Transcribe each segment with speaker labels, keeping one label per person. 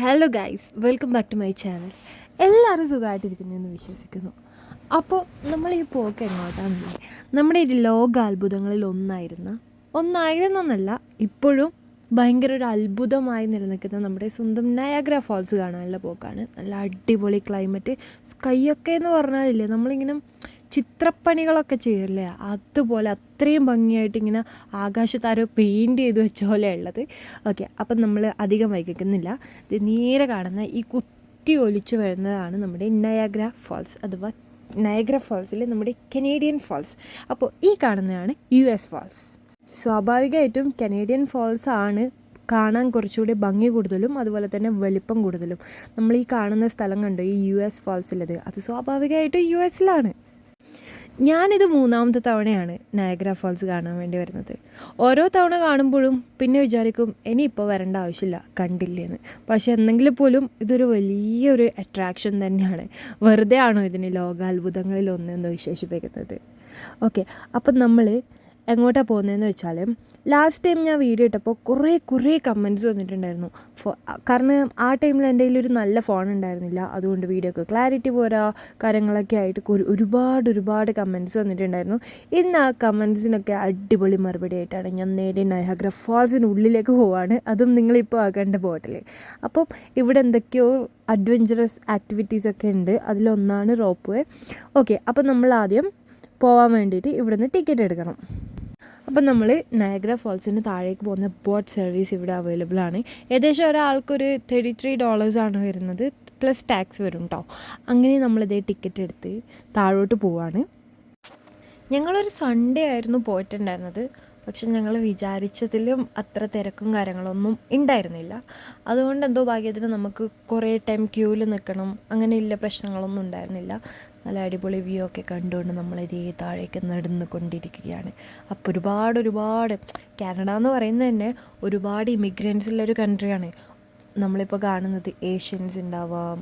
Speaker 1: Hello guys welcome back to my channel എല്ലാവരും സുഖമായിട്ടിരിക്കുന്നതെന്ന് വിശ്വസിക്കുന്നു. അപ്പോൾ നമ്മൾ ഈ പോക്ക് എങ്ങോട്ടാണ് നമ്മുടെ ഈ ലോകാത്ഭുതങ്ങളിൽ ഒന്നായിരുന്ന ഒന്നായിരുന്നെന്നല്ല ഇപ്പോഴും ഭയങ്കര ഒരു അത്ഭുതമായി നിലനിൽക്കുന്ന നമ്മുടെ സ്വന്തം നയാഗ്ര ഫോൾസ് കാണാനുള്ള പോക്കാണ്. നല്ല അടിപൊളി ക്ലൈമറ്റ് സ്കൈ ഒക്കെ എന്ന് പറഞ്ഞാലില്ലേ നമ്മളിങ്ങനെ ചിത്രപ്പണികളൊക്കെ ചെയ്യില്ലേ? അതുപോലെ അത്രയും ഭംഗിയായിട്ട് ഇങ്ങനെ ആകാശത്താരോ പെയിന്റ് ചെയ്ത് വെച്ച പോലെ ഉള്ളത്. ഓക്കെ അപ്പം നമ്മൾ അധികം വൈകിക്കുന്നില്ല. ഇത് നേരെ കാണുന്ന ഈ കുത്തി ഒലിച്ച് വരുന്നതാണ് നമ്മുടെ നയാഗ്ര ഫാൾസ് അഥവാ നയഗ്ര ഫാൾസിൽ നമ്മുടെ കനേഡിയൻ ഫാൾസ് അപ്പോൾ ഈ കാണുന്നതാണ് യു എസ് ഫാൾസ് സ്വാഭാവികമായിട്ടും കനേഡിയൻ ഫാൾസ് ആണ് കാണാൻ കുറച്ചുകൂടി ഭംഗി കൂടുതലും അതുപോലെ തന്നെ വലിപ്പം കൂടുതലും. നമ്മൾ ഈ കാണുന്ന സ്ഥലം കണ്ടു ഈ യു എസ് ഫാൾസിലത് അത് സ്വാഭാവികമായിട്ടും യു എസിലാണ് ഞാനിത് മൂന്നാമത്തെ തവണയാണ് നയഗ്ര ഫാൾസ് കാണാൻ വേണ്ടി വരുന്നത്. ഓരോ തവണ കാണുമ്പോഴും പിന്നെ വിചാരിക്കും ഇനിയിപ്പോൾ വരേണ്ട ആവശ്യമില്ല കണ്ടില്ലേന്ന് പക്ഷെ എന്നെങ്കിലും പോലും ഇതൊരു വലിയൊരു അട്രാക്ഷൻ തന്നെയാണ്. വെറുതെ ആണോ ഇതിന് ലോകാത്ഭുതങ്ങളിൽ ഒന്ന് എന്ന് വിശേഷിപ്പിക്കുന്നത്? ഓക്കെ അപ്പം നമ്മൾ എങ്ങോട്ടാണ് പോകുന്നതെന്ന് വെച്ചാൽ ലാസ്റ്റ് ടൈം ഞാൻ വീഡിയോ ഇട്ടപ്പോൾ കുറേ കുറേ കമന്റ്സ് വന്നിട്ടുണ്ടായിരുന്നു. ഫോ കാരണം ആ ടൈമിൽ എന്റെ കയ്യിൽ ഒരു നല്ല ഫോൺ ഉണ്ടായിരുന്നില്ല. അതുകൊണ്ട് വീഡിയോക്ക് ക്ലാരിറ്റി പോരാ കാര്യങ്ങളൊക്കെ ആയിട്ട് ഒരുപാട് ഒരുപാട് കമന്റ്സ് വന്നിട്ടുണ്ടായിരുന്നു. ഇന്ന് ആ കമന്റ്സിനൊക്കെ അടിപൊളി മറുപടി ആയിട്ടാണ് ഞാൻ നേരെ നയാഗ്ര ഫാൾസിന് ഉള്ളിലേക്ക് പോവാണ്. അതും നിങ്ങളിപ്പോൾ ആകേണ്ട ബോട്ടിൽ അപ്പം ഇവിടെ എന്തൊക്കെയോ അഡ്വഞ്ചറസ് ആക്ടിവിറ്റീസ് ഒക്കെ ഉണ്ട്. അതിലൊന്നാണ് റോപ്പ് വേ ഓക്കെ അപ്പം നമ്മൾ ആദ്യം പോകാൻ വേണ്ടിയിട്ട് ഇവിടുന്ന് ടിക്കറ്റ് എടുക്കണം. അപ്പം നമ്മൾ നയഗ്ര ഫോൾസിന് താഴേക്ക് പോകുന്ന ബോട്ട് സർവീസ് ഇവിടെ അവൈലബിൾ ആണ്. ഏകദേശം ഒരാൾക്കൊരു തേർട്ടി ത്രീ ആണ് വരുന്നത്. പ്ലസ് ടാക്സ് വരും കേട്ടോ അങ്ങനെ നമ്മളിതേ ടിക്കറ്റ് എടുത്ത് താഴോട്ട് പോവാണ്. ഞങ്ങളൊരു സൺഡേ ആയിരുന്നു പോയിട്ടുണ്ടായിരുന്നത്. പക്ഷെ ഞങ്ങൾ വിചാരിച്ചതിലും അത്ര തിരക്കും കാര്യങ്ങളൊന്നും ഉണ്ടായിരുന്നില്ല. അതുകൊണ്ട് എന്തോ ഭാഗ്യത്തിന് നമുക്ക് കുറേ ടൈം ക്യൂവിൽ നിൽക്കണം അങ്ങനെയുള്ള പ്രശ്നങ്ങളൊന്നും ഉണ്ടായിരുന്നില്ല. നല്ല അടിപൊളി വ്യൂ ഒക്കെ കണ്ടുകൊണ്ട് നമ്മൾ ഇതേ താഴേക്ക് നടന്നു കൊണ്ടിരിക്കുകയാണ് അപ്പോൾ ഒരുപാട് ഒരുപാട് കാനഡ എന്ന് പറയുന്നത് തന്നെ ഒരുപാട് ഇമിഗ്രൻസുള്ളൊരു കൺട്രിയാണ് നമ്മളിപ്പോൾ കാണുന്നത് ഏഷ്യൻസ് ഉണ്ടാവാം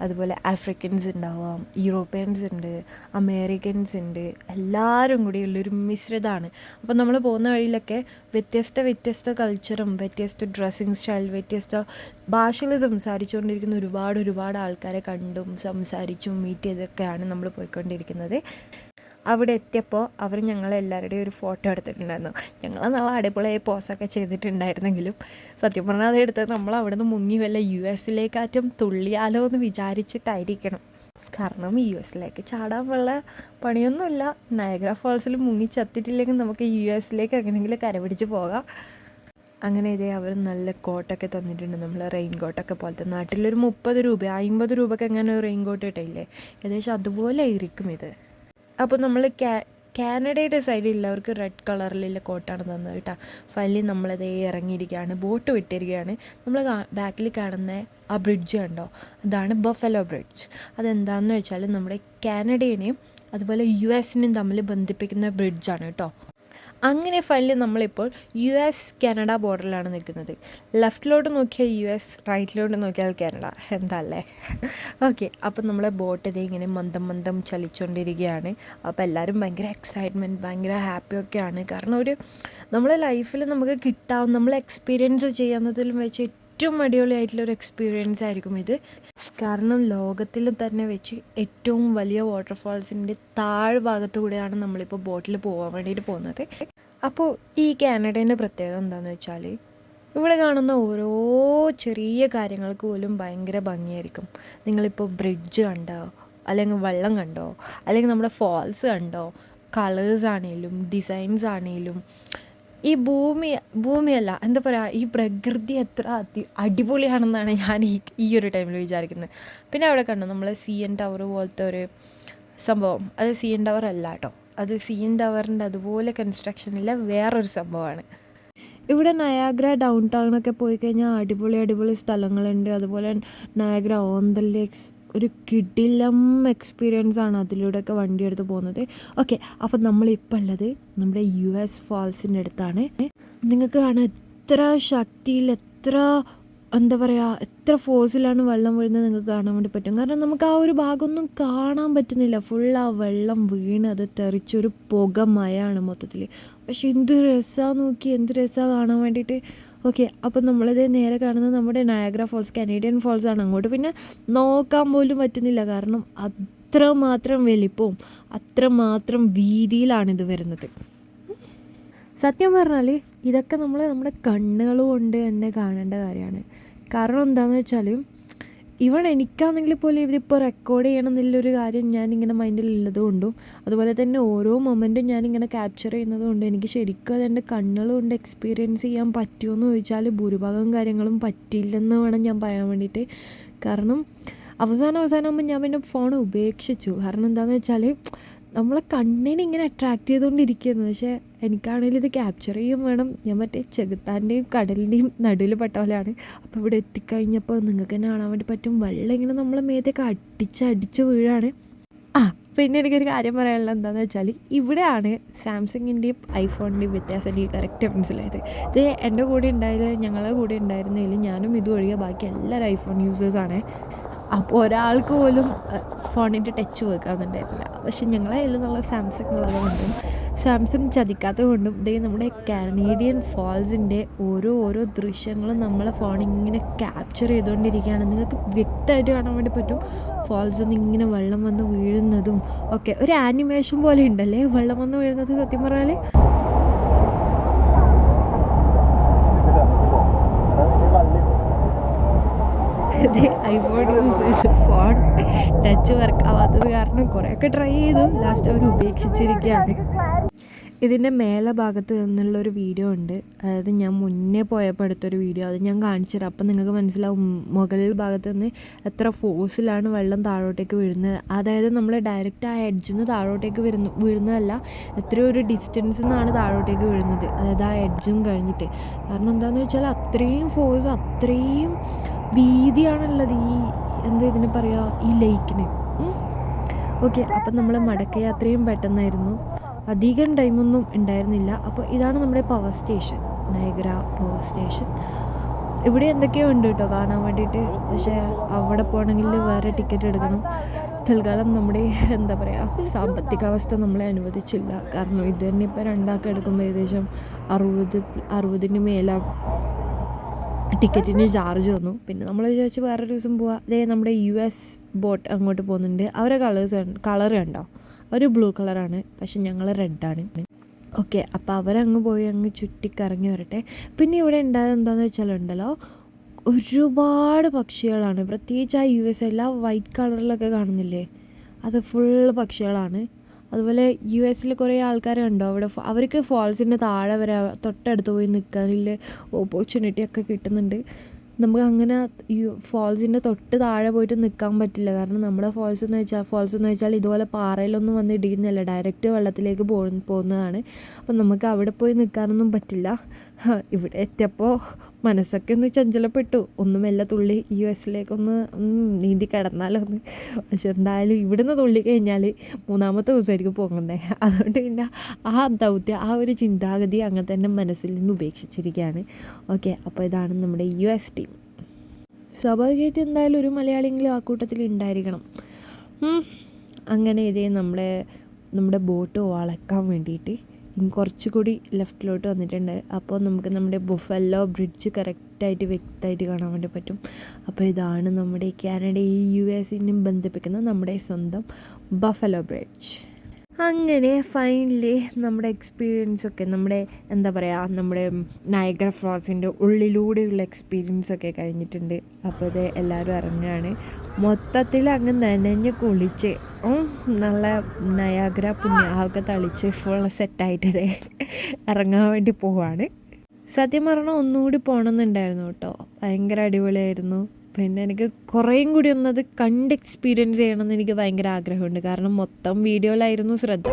Speaker 1: അതുപോലെ ആഫ്രിക്കൻസ് ഉണ്ടാവാം യൂറോപ്യൻസ് ഉണ്ട് അമേരിക്കൻസ് ഉണ്ട് എല്ലാവരും കൂടി ഉള്ളൊരു മിശ്രിതമാണ് അപ്പോൾ നമ്മൾ പോകുന്ന വഴിയിലൊക്കെ വ്യത്യസ്ത വ്യത്യസ്ത കൾച്ചറും വ്യത്യസ്ത ഡ്രസ്സിങ് സ്റ്റൈൽ വ്യത്യസ്ത ഭാഷകൾ സംസാരിച്ചുകൊണ്ടിരിക്കുന്ന ഒരുപാട് ഒരുപാട് ആൾക്കാരെ കണ്ടും സംസാരിച്ചും മീറ്റ് ചെയ്തൊക്കെയാണ് നമ്മൾ പോയിക്കൊണ്ടിരിക്കുന്നത്. അവിടെ എത്തിയപ്പോൾ അവർ ഞങ്ങളെല്ലാവരുടെയും ഒരു ഫോട്ടോ എടുത്തിട്ടുണ്ടായിരുന്നു. ഞങ്ങൾ നല്ല അടിപൊളിയായി പോസൊക്കെ ചെയ്തിട്ടുണ്ടായിരുന്നെങ്കിലും സത്യം പറഞ്ഞാൽ അത് എടുത്തത് നമ്മൾ അവിടെ നിന്ന് മുങ്ങി വല്ല യു എസിലേക്കാറ്റും തുള്ളിയാലോ എന്ന് വിചാരിച്ചിട്ടായിരിക്കണം. കാരണം യു എസിലേക്ക് ചാടാൻ വല്ല പണിയൊന്നുമില്ല. നയഗ്ര ഫോൾസിൽ മുങ്ങി ചത്തിട്ടില്ലെങ്കിൽ നമുക്ക് യു എസിലേക്ക് എങ്ങനെയെങ്കിലും കരപിടിച്ച് പോകാം. അങ്ങനെ ഇതേ അവർ നല്ല കോട്ടൊക്കെ തന്നിട്ടുണ്ട്. നമ്മൾ റെയിൻ കോട്ടൊക്കെ പോലത്തെ നാട്ടിലൊരു മുപ്പത് രൂപ അമ്പത് രൂപയ്ക്ക് എങ്ങനെ റെയിൻ കോട്ട് ഇട്ടില്ലേ ഏകദേശം അതുപോലെ ഇരിക്കും ഇത്. അപ്പോൾ നമ്മൾ കാനഡയുടെ കാനഡയുടെ സൈഡിലുള്ളവർക്ക് റെഡ് കളറിലുള്ള കോട്ടാണ് തന്നത് കേട്ടോ. ഫൈനലി നമ്മളതേ ഇറങ്ങിയിരിക്കുകയാണ് ബോട്ട് വിട്ടിരിക്കുകയാണ്. നമ്മൾ ബാക്കിൽ കാണുന്ന ആ ബ്രിഡ്ജ് കണ്ടോ? അതാണ് ബഫലോ ബ്രിഡ്ജ് അതെന്താണെന്ന് വെച്ചാൽ നമ്മുടെ കാനഡയെയും അതുപോലെ യു എസിനെയും തമ്മിൽ ബന്ധിപ്പിക്കുന്ന ബ്രിഡ്ജാണ് കേട്ടോ. അങ്ങനെ ഫൈനലി നമ്മളിപ്പോൾ യു എസ് കാനഡ ബോർഡറിലാണ് നിൽക്കുന്നത്. ലെഫ്റ്റിലോട്ട് നോക്കിയാൽ യു എസ് റൈറ്റിലോട്ട് നോക്കിയാൽ കാനഡ എന്താ അല്ലേ ഓക്കെ അപ്പം നമ്മളെ ബോട്ട് ഇതേ ഇങ്ങനെ മന്ദം മന്ദം ചലിച്ചുകൊണ്ടിരിക്കുകയാണ് അപ്പോൾ എല്ലാവരും ഭയങ്കര എക്സൈറ്റ്മെന്റ് ഭയങ്കര ഹാപ്പി ഒക്കെയാണ്. കാരണം ഒരു നമ്മളെ ലൈഫിൽ നമുക്ക് കിട്ടാവുന്ന നമ്മൾ എക്സ്പീരിയൻസ് ചെയ്യുന്നതിലും വെച്ച് ഏറ്റവും അടിപൊളിയായിട്ടുള്ള ഒരു എക്സ്പീരിയൻസ് ആയിരിക്കും ഇത്. കാരണം ലോകത്തിൽ തന്നെ വെച്ച് ഏറ്റവും വലിയ വാട്ടർഫാൾസിന്റെ താഴ്ഭാഗത്തു കൂടെയാണ് നമ്മളിപ്പോൾ ബോട്ടിൽ പോകാൻ വേണ്ടിയിട്ട് പോകുന്നത്. അപ്പോൾ ഈ കാനഡേന്റെ പ്രത്യേകത എന്താണെന്ന് വെച്ചാൽ ഇവിടെ കാണുന്ന ഓരോ ചെറിയ കാര്യങ്ങൾക്ക് പോലും ഭയങ്കര ഭംഗിയായിരിക്കും. നിങ്ങളിപ്പോൾ ബ്രിഡ്ജ് കണ്ടോ? അല്ലെങ്കിൽ വെള്ളം കണ്ടോ? അല്ലെങ്കിൽ നമ്മുടെ ഫോൾസ് കണ്ടോ? കളേഴ്സ് ആണെങ്കിലും ഡിസൈൻസ് ആണെങ്കിലും ഈ ഭൂമി ഭൂമിയല്ല എന്താ പറയുക ഈ പ്രകൃതി എത്ര അതി അടിപൊളിയാണെന്നാണ് ഞാൻ ഈ ഈ ഒരു ടൈമിൽ വിചാരിക്കുന്നത്. പിന്നെ അവിടെ കണ്ടു നമ്മൾ സി എൻ ടവർ പോലത്തെ ഒരു സംഭവം. അത് സി എൻ ടവർ അല്ല കേട്ടോ. അത് സി എൻ ടവറിന്റെ അതുപോലെ കൺസ്ട്രക്ഷനിലെ വേറൊരു സംഭവമാണ്. ഇവിടെ നയാഗ്ര ഡൗൺ ടൗണൊക്കെ പോയി കഴിഞ്ഞാൽ അടിപൊളി അടിപൊളി സ്ഥലങ്ങളുണ്ട്. അതുപോലെ നയാഗ്ര ഓൺ ദ ലേക്സ് ഒരു കിടിലം എക്സ്പീരിയൻസ് ആണ് അതിലൂടെ ഒക്കെ വണ്ടി എടുത്ത് പോകുന്നത്. ഓക്കെ അപ്പം നമ്മളിപ്പോൾ ഉള്ളത് നമ്മുടെ യു എസ് ഫാൾസിന്റെ അടുത്താണ്. നിങ്ങൾക്ക് കാണാൻ എത്ര ശക്തിയിൽ എത്ര എന്താ പറയുക എത്ര ഫോഴ്സിലാണ് വെള്ളം വീഴുന്നത് നിങ്ങൾക്ക് കാണാൻ വേണ്ടി പറ്റും. കാരണം നമുക്ക് ആ ഒരു ഭാഗമൊന്നും കാണാൻ പറ്റുന്നില്ല. ഫുൾ ആ വെള്ളം വീണ് അത് തെറിച്ചൊരു പുക മയാണ് മൊത്തത്തിൽ പക്ഷെ എന്ത് രസമാണ് നോക്കി എന്ത് രസമാണ് കാണാൻ വേണ്ടിയിട്ട്. ഓക്കെ അപ്പോൾ നമ്മളിത് നേരെ കാണുന്നത് നമ്മുടെ നയാഗ്ര ഫോൾസ് കനേഡിയൻ ഫോൾസ് ആണ്. അങ്ങോട്ട് പിന്നെ നോക്കാൻ പോലും പറ്റുന്നില്ല. കാരണം അത്രമാത്രം വലിപ്പവും അത്രമാത്രം വീതിയിലാണിത് വരുന്നത്. സത്യം പറഞ്ഞാൽ ഇതൊക്കെ നമ്മൾ നമ്മുടെ കണ്ണുകൾ കൊണ്ട് തന്നെ കാണേണ്ട കാര്യമാണ്. കാരണം എന്താണെന്ന് വെച്ചാൽ ഇവൺ എനിക്കാണെങ്കിൽ പോലും ഇതിപ്പോൾ റെക്കോർഡ് ചെയ്യണം എന്നുള്ളൊരു കാര്യം ഞാനിങ്ങനെ മൈൻഡിൽ ഉള്ളതുകൊണ്ടും അതുപോലെ തന്നെ ഓരോ മൊമെന്റും ഞാനിങ്ങനെ ക്യാപ്ചർ ചെയ്യുന്നത് കൊണ്ടും എനിക്ക് ശരിക്കും അതെന്റെ കണ്ണുകൾ കൊണ്ട് എക്സ്പീരിയൻസ് ചെയ്യാൻ പറ്റുമോ ചോദിച്ചാൽ ഭൂരിഭാഗം കാര്യങ്ങളും പറ്റില്ലെന്ന് വേണം ഞാൻ പറയാൻ വേണ്ടിയിട്ട്. കാരണം അവസാനം അവസാനമാകുമ്പോൾ ഞാൻ പിന്നെ ഫോൺ ഉപേക്ഷിച്ചു. കാരണം എന്താണെന്ന് വെച്ചാൽ നമ്മളെ കണ്ണിനെ ഇങ്ങനെ അട്രാക്റ്റ് ചെയ്തുകൊണ്ടിരിക്കുന്നു. പക്ഷേ എനിക്കാണെങ്കിലും ഇത് ക്യാപ്ചർ ചെയ്യും വേണം. ഞാൻ മറ്റേ ചെകുത്താന്റെയും കടലിന്റെയും നടുവിൽ പെട്ട പോലെയാണ്. അപ്പോൾ ഇവിടെ എത്തിക്കഴിഞ്ഞപ്പോൾ നിങ്ങൾക്ക് തന്നെ കാണാൻ വേണ്ടി പറ്റും. വെള്ളം ഇങ്ങനെ നമ്മളെ മേത്തേക്ക് അടിച്ച് അടിച്ച് വീഴാണ്. ആ പിന്നെ എനിക്കൊരു കാര്യം പറയാനുള്ളത് എന്താണെന്ന് വെച്ചാൽ ഇവിടെയാണ് സാംസങ്ങിന്റെയും ഐഫോണിന്റെയും വ്യത്യാസം എനിക്ക് കറക്റ്റ് മനസ്സിലായത്. ഇത് എന്റെ കൂടെ ഉണ്ടായത് ഞങ്ങളുടെ കൂടെ ഉണ്ടായിരുന്നതിൽ ഞാനും ഇതുവഴിയ ബാക്കി എല്ലാവരും ഐഫോൺ യൂസേഴ്സാണ് അപ്പോൾ ഒരാൾക്ക് പോലും ഫോണിന്റെ ടച്ച് വെക്കാമെന്നുണ്ടായിരുന്നില്ല പക്ഷെ ഞങ്ങളെ കയ്യിൽ സാംസങ് ഉള്ളത് കൊണ്ടും സാംസങ് ചതിക്കാത്തത് കൊണ്ടും ഇതേ നമ്മുടെ കാനേഡിയൻ ഫോൾസിന്റെ ഓരോ ഓരോ ദൃശ്യങ്ങളും നമ്മളെ ഫോൺ ഇങ്ങനെ ക്യാപ്ചർ ചെയ്തുകൊണ്ടിരിക്കുകയാണ്. നിങ്ങൾക്ക് വ്യക്തമായിട്ട് കാണാൻ വേണ്ടി പറ്റും. ഫോൾസ് ഇങ്ങനെ വെള്ളം വന്ന് വീഴുന്നതും ഒക്കെ. ഒരു ആനിമേഷൻ പോലെ ഉണ്ടല്ലേ? വെള്ളം വന്ന് വീഴുന്നത് സത്യം പറഞ്ഞാൽ ഐഫോൺ യൂസ് ചെയ്ത് ഫോൺ ടച്ച് വർക്ക് ആവാത്തത് കാരണം കുറേയൊക്കെ ട്രൈ ചെയ്തു. ലാസ്റ്റ് അവർ ഉപേക്ഷിച്ചിരിക്കുകയാണ് ഇതിന്റെ മേലെ ഭാഗത്ത് നിന്നുള്ളൊരു വീഡിയോ ഉണ്ട്. അതായത് ഞാൻ മുന്നേ പോയപ്പോൾ എടുത്തൊരു വീഡിയോ അത് ഞാൻ കാണിച്ചു തരാം. അപ്പം നിങ്ങൾക്ക് മനസ്സിലാവും മുകളിൽ ഭാഗത്ത് നിന്ന് എത്ര ഫോഴ്സിലാണ് വെള്ളം താഴോട്ടേക്ക് വീഴുന്നത്. അതായത് നമ്മൾ ഡയറക്റ്റ് ആ എഡ്ജിൽ നിന്ന് താഴോട്ടേക്ക് വരുന്നു വീഴുന്നതല്ല എത്രയോ ഒരു ഡിസ്റ്റൻസിൽ നിന്നാണ് താഴോട്ടേക്ക് വീഴുന്നത്. അതായത് ആ എഡ്ജും കഴിഞ്ഞിട്ട്. കാരണം എന്താണെന്ന് വെച്ചാൽ അത്രയും ഫോഴ്സ് അത്രയും വീതിയാണുള്ളത് ഈ എന്താ ഇതിന് പറയുക ഈ ലേക്കിന്. ഓക്കെ അപ്പം നമ്മൾ മടക്കയാത്രയും പെട്ടെന്നായിരുന്നു. അധികം ടൈമൊന്നും ഉണ്ടായിരുന്നില്ല. അപ്പോൾ ഇതാണ് നമ്മുടെ power station Niagara power station ഇവിടെ എന്തൊക്കെയോ ഉണ്ട് കേട്ടോ കാണാൻ വേണ്ടിയിട്ട്. പക്ഷേ അവിടെ പോകണമെങ്കിൽ വേറെ ടിക്കറ്റ് എടുക്കണം. തൽക്കാലം നമ്മുടെ എന്താ പറയുക സാമ്പത്തിക അവസ്ഥ നമ്മളെ അനുവദിച്ചില്ല. കാരണം ഇത് തന്നെ ഇപ്പോൾ രണ്ടാൾക്ക് എടുക്കുമ്പോൾ ഏകദേശം അറുപത് അറുപതിന് മേലെ. ടിക്കറ്റിന് ചാർജ് തന്നു. പിന്നെ നമ്മൾ വിചാരിച്ച് വേറൊരു ദിവസം പോവാം. അതേ നമ്മുടെ യു എസ് ബോട്ട് അങ്ങോട്ട് പോകുന്നുണ്ട്. അവരെ കളേഴ്സ് കളർ കണ്ടോ? ഒരു ബ്ലൂ കളറാണ് പക്ഷെ ഞങ്ങൾ റെഡാണ് ഓക്കെ അപ്പോൾ അവരങ്ങ് പോയി അങ്ങ് ചുറ്റിക്കറങ്ങി വരട്ടെ. പിന്നെ ഇവിടെ ഉണ്ടായത് എന്താണെന്ന് വെച്ചാലുണ്ടല്ലോ ഒരുപാട് പക്ഷികളാണ്. പ്രത്യേകിച്ച് ആ യു എസ് എല്ലാം വൈറ്റ് കളറിലൊക്കെ കാണുന്നില്ലേ? അത് ഫുള്ള് പക്ഷികളാണ്. അതുപോലെ യു എസിൽ കുറേ ആൾക്കാരെ ഉണ്ടോ അവിടെ അവർക്ക് ഫോൾസിന്റെ താഴെ വരെ തൊട്ടടുത്ത് പോയി നിൽക്കാനുള്ള ഓപ്പർച്യൂണിറ്റി ഒക്കെ കിട്ടുന്നുണ്ട്. നമുക്ക് അങ്ങനെ ഈ ഫോൾസിന്റെ തൊട്ട് താഴെ പോയിട്ട് നിൽക്കാൻ പറ്റില്ല. കാരണം നമ്മുടെ ഫോൾസ് എന്ന് വെച്ചാൽ ഫോൾസ് എന്ന് വെച്ചാൽ ഇതുപോലെ പാറയിലൊന്നും വന്ന് ഇടിയുന്നില്ല ഡയറക്റ്റ് വെള്ളത്തിലേക്ക് പോകുന്നതാണ്. അപ്പം നമുക്ക് അവിടെ പോയി നിൽക്കാനൊന്നും പറ്റില്ല. ഇവിടെ എത്തിയപ്പോൾ മനസ്സൊക്കെ ഒന്ന് ചഞ്ചലപ്പെട്ടു. ഒന്നും മെല്ലെ തുള്ളി യു എസിലേക്കൊന്ന് നീന്തി കിടന്നാലോ ഒന്ന് പക്ഷെ എന്തായാലും ഇവിടുന്ന് തുള്ളി കഴിഞ്ഞാൽ മൂന്നാമത്തെ ദിവസമായിരിക്കും പോകുന്നത് അതുകൊണ്ട് പിന്നെ ആ ദൗത്യം ആ ഒരു ചിന്താഗതി അങ്ങനെ തന്നെ മനസ്സിൽ നിന്ന് ഉപേക്ഷിച്ചിരിക്കുകയാണ്. ഓക്കെ അപ്പോൾ ഇതാണ് നമ്മുടെ യു എസ് ടീം. സ്വാഭാവികമായിട്ട് എന്തായാലും ഒരു മലയാളിയെങ്കിലും ആ കൂട്ടത്തിൽ ഉണ്ടായിരിക്കണം. അങ്ങനെ ഇതേ നമ്മുടെ നമ്മുടെ ബോട്ട് വളക്കാൻ വേണ്ടിയിട്ട് കുറച്ചുകൂടി ലെഫ്റ്റിലോട്ട് വന്നിട്ടുണ്ട്. അപ്പോൾ നമുക്ക് നമ്മുടെ ബുഫല്ലോ ബ്രിഡ്ജ് കറക്റ്റായിട്ട് വ്യക്തമായിട്ട് കാണാൻ വേണ്ടി പറ്റും. അപ്പോൾ ഇതാണ് നമ്മുടെ കാനഡയും യു എസിനെയും ബന്ധിപ്പിക്കുന്ന നമ്മുടെ സ്വന്തം ബഫലോ ബ്രിഡ്ജ്. അങ്ങനെ ഫൈനലി നമ്മുടെ എക്സ്പീരിയൻസ് ഒക്കെ നമ്മുടെ എന്താ പറയുക നമ്മുടെ നയഗ്ര ഫ്രോസിന്റെ ഉള്ളിലൂടെയുള്ള എക്സ്പീരിയൻസ് ഒക്കെ കഴിഞ്ഞിട്ടുണ്ട്. അപ്പോൾ ഇത് എല്ലാവരും ഇറങ്ങുകയാണ് മൊത്തത്തിൽ അങ്ങ് നനഞ്ഞ് കുളിച്ച് നല്ല നയാഗ്ര പുണ്യാഹമൊക്കെ തളിച്ച് ഫുൾ സെറ്റായിട്ട് ഇതേ ഇറങ്ങാൻ വേണ്ടി പോവാണ്. സത്യം പറഞ്ഞാൽ ഒന്നുകൂടി പോകണമെന്നുണ്ടായിരുന്നു കേട്ടോ. ഭയങ്കര അടിപൊളിയായിരുന്നു. പിന്നെ എനിക്ക് കുറേയും കൂടി ഒന്നത് കണ്ട് എക്സ്പീരിയൻസ് ചെയ്യണം എന്ന് എനിക്ക് ഭയങ്കര ആഗ്രഹമുണ്ട്. കാരണം മൊത്തം വീഡിയോയിലായിരുന്നു ശ്രദ്ധ.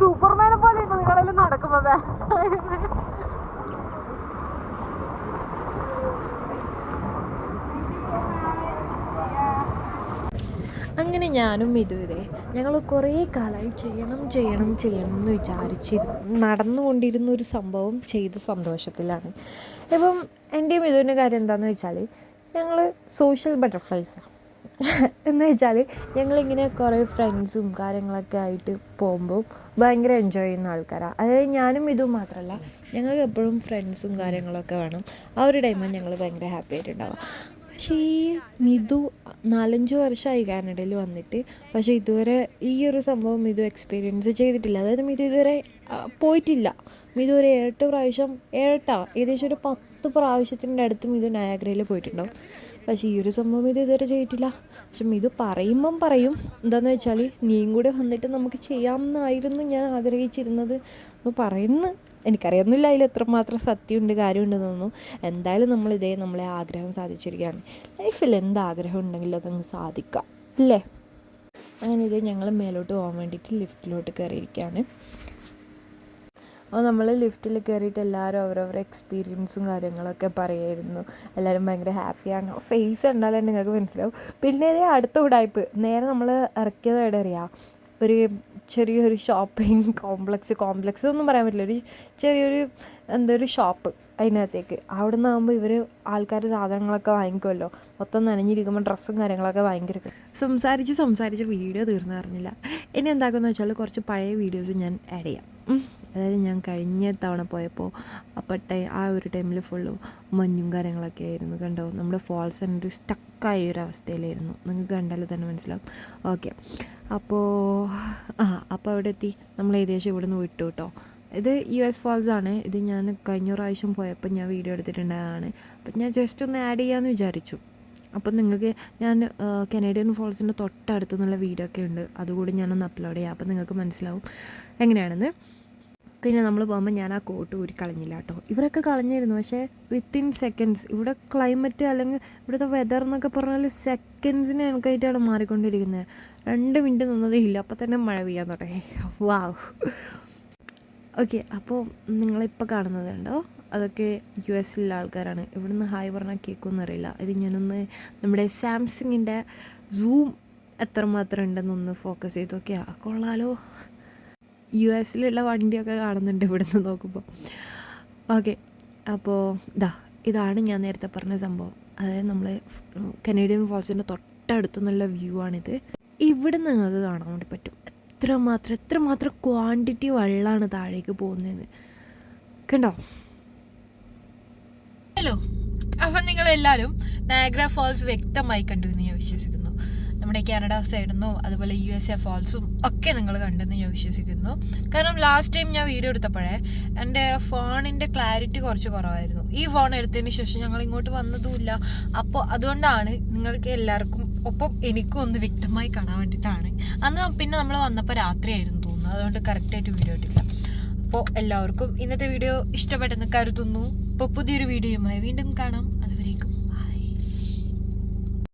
Speaker 2: സൂപ്പർമാനെ പോലെ നിങ്ങളെല്ലാം നടക്കുന്നത്
Speaker 1: അങ്ങനെ ഞാനും ഇതുവരെ ഇതേ ഞങ്ങൾ കുറേ കാലമായി ചെയ്യണം ചെയ്യണം ചെയ്യണം എന്ന് വിചാരിച്ചിരുന്നു നടന്നുകൊണ്ടിരുന്ന ഒരു സംഭവം ചെയ്ത സന്തോഷത്തിലാണ്. ഇപ്പം എന്റെയും ഇതുവിന്റെ കാര്യം എന്താണെന്ന് വെച്ചാൽ ഞങ്ങൾ സോഷ്യൽ ബട്ടർഫ്ലൈസാണ് എന്ന് വെച്ചാൽ ഞങ്ങളിങ്ങനെ കുറേ ഫ്രണ്ട്സും കാര്യങ്ങളൊക്കെ ആയിട്ട് പോകുമ്പോൾ ഭയങ്കര എൻജോയ് ചെയ്യുന്ന ആൾക്കാരാണ് അതായത് ഞാനും ഇതും മാത്രമല്ല ഞങ്ങൾക്ക് എപ്പോഴും ഫ്രണ്ട്സും കാര്യങ്ങളൊക്കെ വേണം. ആ ഒരു ടൈമിൽ ഞങ്ങൾ ഭയങ്കര ഹാപ്പി ആയിട്ടുണ്ടാവുക. പക്ഷേ ഈ മിതു നാലഞ്ച് വർഷമായി കാനഡയിൽ വന്നിട്ട്. പക്ഷേ ഇതുവരെ ഈ ഒരു സംഭവം മിതു എക്സ്പീരിയൻസ് ചെയ്തിട്ടില്ല. അതായത് മിതു ഇതുവരെ പോയിട്ടില്ല. മിതു ഒരു ഏഴെട്ട് പ്രാവശ്യം ഏഴെട്ടാ ഏകദേശം ഒരു പത്ത് പ്രാവശ്യത്തിന്റെ അടുത്ത് മിതു നയാഗ്രയിൽ പോയിട്ടുണ്ടാവും. പക്ഷേ ഈ ഒരു സംഭവം ഇത് ഇതുവരെ ചെയ്തിട്ടില്ല. പക്ഷെ ഇത് പറയുമ്പം പറയും എന്താണെന്ന് വെച്ചാൽ നീയും കൂടെ വന്നിട്ട് നമുക്ക് ചെയ്യാമെന്നായിരുന്നു ഞാൻ ആഗ്രഹിച്ചിരുന്നത്. എന്ന് പറയുന്നു എനിക്കറിയുന്നില്ല അതിൽ എത്രമാത്രം സത്യമുണ്ട് കാര്യമുണ്ടെന്നൊന്നും എന്തായാലും നമ്മൾ ഇതേ നമ്മളെ ആഗ്രഹം സാധിച്ചിരിക്കുകയാണ്. ലൈഫിൽ എന്ത് ആഗ്രഹം ഉണ്ടെങ്കിലും അതങ്ങ് സാധിക്കാം അല്ലേ? അങ്ങനെ ഇത് ഞങ്ങൾ മേലോട്ട് പോകാൻ വേണ്ടിയിട്ട് ലിഫ്റ്റിലോട്ട് കയറിയിരിക്കുകയാണ്. അപ്പോൾ നമ്മൾ ലിഫ്റ്റിൽ കയറിയിട്ട് എല്ലാവരും അവരവരുടെ എക്സ്പീരിയൻസും കാര്യങ്ങളൊക്കെ പറയായിരുന്നു എല്ലാവരും ഭയങ്കര ഹാപ്പിയാണ് ഫേസ് കണ്ടാലേ നിങ്ങൾക്ക് മനസ്സിലാവും. പിന്നെ ഇതേ അടുത്ത ഉടായ്പ്. നേരെ നമ്മൾ ഇറക്കിയത് എവിടെ അറിയാം. ഒരു ചെറിയൊരു ഷോപ്പിംഗ് കോംപ്ലക്സ് കോംപ്ലക്സ് ഒന്നും പറയാൻ പറ്റില്ല. ഒരു ചെറിയൊരു എന്താ ഒരു ഷോപ്പ് അതിനകത്തേക്ക്. അവിടെ നിന്നാകുമ്പോൾ ഇവർ ആൾക്കാർ സാധനങ്ങളൊക്കെ വാങ്ങിക്കുമല്ലോ മൊത്തം നനഞ്ഞിരിക്കുമ്പോൾ ഡ്രസ്സും കാര്യങ്ങളൊക്കെ ഭയങ്കര സംസാരിച്ച് സംസാരിച്ച് വീഡിയോ തീർന്നു പറഞ്ഞില്ല ഇനി എന്താക്കുമെന്ന് വെച്ചാൽ കുറച്ച് പഴയ വീഡിയോസ് ഞാൻ ആഡ് ചെയ്യാം. അതായത് ഞാൻ കഴിഞ്ഞ തവണ പോയപ്പോൾ അപ്പോൾ ടൈം ആ ഒരു ടൈമിൽ ഫുള്ള് മഞ്ഞും കാര്യങ്ങളൊക്കെ ആയിരുന്നു കണ്ടോ? നമ്മുടെ ഫോൾസ് എന്റെ സ്റ്റക്കായ ഒരു അവസ്ഥയിലായിരുന്നു. നിങ്ങൾക്ക് കണ്ടാൽ തന്നെ മനസ്സിലാവും. ഓക്കെ അപ്പോൾ ആ അപ്പോൾ അവിടെ എത്തി നമ്മൾ ഏകദേശം ഇവിടെ നിന്ന് വിട്ടു കേട്ടോ ഇത് യു എസ് ഫാൾസ് ആണ്. ഇത് ഞാൻ കഴിഞ്ഞ പ്രാവശ്യം പോയപ്പോൾ ഞാൻ വീഡിയോ എടുത്തിട്ടുണ്ടായതാണ്. അപ്പം ഞാൻ ജസ്റ്റ് ഒന്ന് ആഡ് ചെയ്യാമെന്ന് വിചാരിച്ചു. അപ്പം നിങ്ങൾക്ക് ഞാൻ കനേഡിയൻ ഫോൾസിന്റെ തൊട്ടടുത്തുനിന്നുള്ള വീഡിയോ ഒക്കെ ഉണ്ട്. അതുകൂടി ഞാനൊന്ന് അപ്ലോഡ് ചെയ്യാം. അപ്പം നിങ്ങൾക്ക് മനസ്സിലാവും എങ്ങനെയാണെന്ന്. പിന്നെ നമ്മൾ പോകുമ്പോൾ ഞാൻ ആ കോട്ട് ഊരി കളഞ്ഞില്ല കേട്ടോ ഇവരൊക്കെ കളഞ്ഞിരുന്നു പക്ഷേ വിത്തിൻ സെക്കൻഡ്സ് ഇവിടെ ക്ലൈമറ്റ് അല്ലെങ്കിൽ ഇവിടുത്തെ വെതർ എന്നൊക്കെ പറഞ്ഞാൽ സെക്കൻഡ്സിന് കണക്കായിട്ടാണ് മാറിക്കൊണ്ടിരിക്കുന്നത് രണ്ട് മിനിറ്റ് നിന്നതേ ഇല്ല. അപ്പോൾ തന്നെ മഴ പെയ്യാൻ തുടങ്ങി. വാവ് ഓക്കെ അപ്പോൾ നിങ്ങളിപ്പോൾ കാണുന്നത് കണ്ടോ? അതൊക്കെ യു എസിലുള്ള ആൾക്കാരാണ്. ഇവിടുന്ന് ഹായ് പറഞ്ഞാൽ കേൾക്കുമെന്ന് അറിയില്ല. ഇത് ഞാനൊന്ന് നമ്മുടെ സാംസങ്ങിന്റെ സൂം എത്രമാത്രം ഉണ്ടെന്നൊന്ന് ഫോക്കസ് ചെയ്ത് നോക്കിയാ. കൊള്ളാലോ. യു എസിലുള്ള വണ്ടിയൊക്കെ കാണുന്നുണ്ട് ഇവിടുന്ന് നോക്കുമ്പോൾ ഓക്കെ അപ്പോൾ ഇതാ ഇതാണ് ഞാൻ നേരത്തെ പറഞ്ഞ സംഭവം. അതായത് നമ്മൾ കനേഡിയൻ ഫോൾസിന്റെ തൊട്ടടുത്തു നിന്നുള്ള വ്യൂ ആണിത് ഇവിടെ നിങ്ങൾക്ക് കാണാൻ വേണ്ടി പറ്റും. എത്രമാത്രം എത്രമാത്രം ക്വാണ്ടിറ്റി വെള്ളമാണ് താഴേക്ക് പോകുന്നതെന്ന്. കണ്ടോ? ഹലോ അപ്പം നിങ്ങളെല്ലാവരും നയഗ്ര ഫോൾസ് വ്യക്തമായി കണ്ടു എന്ന് ഞാൻ വിശ്വസിക്കുന്നു. നമ്മുടെ കാനഡ സൈഡിൽ അതുപോലെ യു എസ് എ ഫോൾസും ഒക്കെ നിങ്ങൾ കണ്ടെന്ന് ഞാൻ വിശ്വസിക്കുന്നു. കാരണം ലാസ്റ്റ് ടൈം ഞാൻ വീഡിയോ എടുത്തപ്പോഴേ എന്റെ ഫോണിന്റെ ക്ലാരിറ്റി കുറച്ച് കുറവായിരുന്നു. ഈ ഫോൺ എടുത്തതിന് ശേഷം ഞങ്ങൾ ഇങ്ങോട്ട് വന്നതുമില്ല. അപ്പോൾ അതുകൊണ്ടാണ് നിങ്ങൾക്ക് എല്ലാവർക്കും ഒപ്പം എനിക്കും ഒന്ന് വ്യക്തമായി കാണാൻ വേണ്ടിയിട്ടാണ്. അന്ന് പിന്നെ നമ്മൾ വന്നപ്പോൾ രാത്രിയായിരുന്നു തോന്നുന്നു. അതുകൊണ്ട് കറക്റ്റായിട്ട് വീഡിയോ ഇട്ടില്ല. അപ്പോൾ എല്ലാവർക്കും ഇന്നത്തെ വീഡിയോ ഇഷ്ടപ്പെട്ടെന്ന് കരുതുന്നു. ഇപ്പോൾ പുതിയൊരു വീഡിയോയുമായി വീണ്ടും കാണാം.